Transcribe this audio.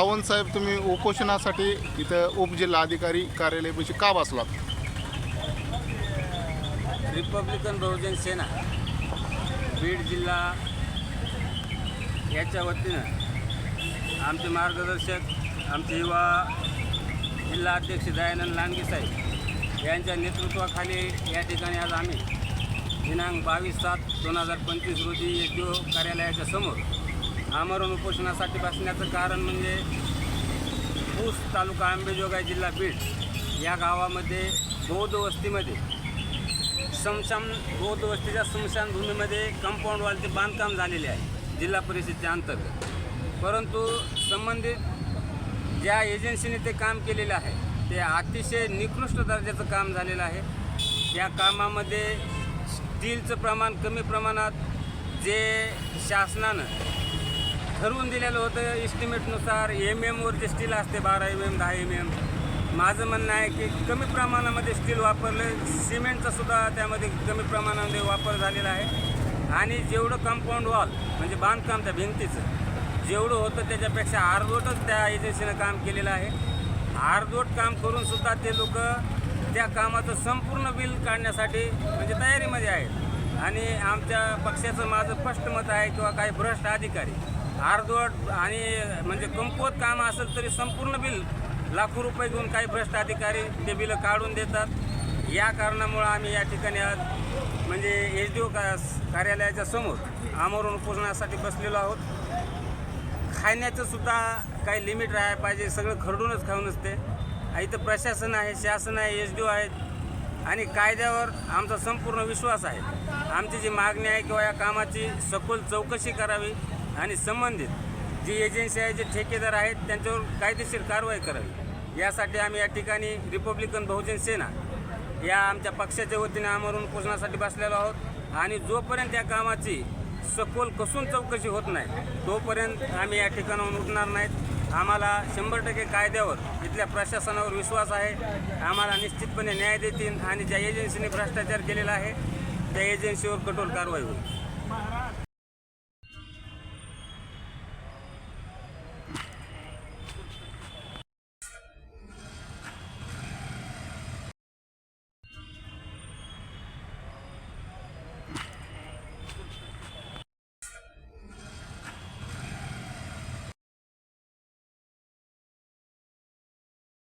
सावंत साहेब तुम्ही उपोषणासाठी इथं उपजिल्हाधिकारी कार्यालयापाशी का बसलात? रिपब्लिकन बहुजन सेना बीड जिल्हा याच्या वतीनं आमचे मार्गदर्शक आमचे युवा जिल्हा अध्यक्ष दयानंद लांडगे साहेब यांच्या नेतृत्वाखाली या ठिकाणी आज आम्ही दिनांक बावीस सात दोन हजार पंचवीस रोजी एच डी ओ कार्यालयाच्या समोर आमरण उपोषणासाठी बसण्याचं कारण म्हणजे ऊस तालुका आंबेजोगाई जिल्हा बीड या गावामध्ये बौद्ध वस्तीमध्ये समशान बौद्ध वस्तीच्या स्मशानभूमीमध्ये कंपाऊंड वॉलचे बांधकाम झालेले आहे जिल्हा परिषदेच्या अंतर्गत. परंतु संबंधित ज्या एजन्सीने ते काम केलेलं आहे ते अतिशय निकृष्ट दर्जाचं काम झालेलं आहे. या कामामध्ये स्टीलचं प्रमाण कमी प्रमाणात जे शासनानं ठरवून दिलेलं होतं इस्टिमेटनुसार एम एमवर जे स्टील असते बारा एम एम दहा एम एम माझं म्हणणं आहे की कमी प्रमाणामध्ये स्टील वापरलं सिमेंटचा सुद्धा त्यामध्ये कमी प्रमाणामध्ये वापर झालेला आहे. आणि जेवढं कंपाऊंड वॉल म्हणजे बांधकाम त्या भिंतीचं जेवढं होतं त्याच्यापेक्षा अर्धवटच त्या एजन्सीनं काम केलेलं आहे. अर्धवट काम करून सुद्धा ते लोक त्या कामाचं संपूर्ण बिल काढण्यासाठी म्हणजे तयारीमध्ये आहेत. आणि आमच्या पक्षाचं माझं स्पष्ट मत आहे किंवा काही भ्रष्ट अधिकारी अर्धवट आणि म्हणजे कमकुवत काम असेल तरी संपूर्ण बिल लाखो रुपये घेऊन काही भ्रष्ट अधिकारी ते बिलं काढून देतात. या कारणामुळं आम्ही या ठिकाणी आज म्हणजे एच डी ओ का कार्यालयाच्या समोर आमरण उपोषणासाठी बसलेलो आहोत. खाण्याचं सुद्धा काही लिमिट राहायला पाहिजे सगळं खरडूनच खाऊन असते इथं प्रशासन आहे शासन आहे एच डी ओ आहेत. आणि कायद्यावर आमचा संपूर्ण विश्वास आहे. आमची जी मागणी आहे किंवा या कामाची सखोल चौकशी करावी. आणि संबंधित जी एजन्सी आहे जे ठेकेदार आहेत त्यांच्यावर कायदेशीर कारवाई करावी. यासाठी आम्ही या ठिकाणी रिपब्लिकन बहुजन सेना या आमच्या पक्षाच्या वतीने आमरून पोषणासाठी बसलेलो आहोत. आणि जोपर्यंत या कामाची सखोल कसून चौकशी होत नाही तोपर्यंत आम्ही या ठिकाणाहून उठणार नाहीत. आम्हाला शंभर टक्के कायद्यावर इथल्या प्रशासनावर विश्वास आहे. आम्हाला निश्चितपणे न्याय देतील आणि ज्या एजन्सीने भ्रष्टाचार केलेला आहे त्या एजन्सीवर कठोर कारवाई होईल.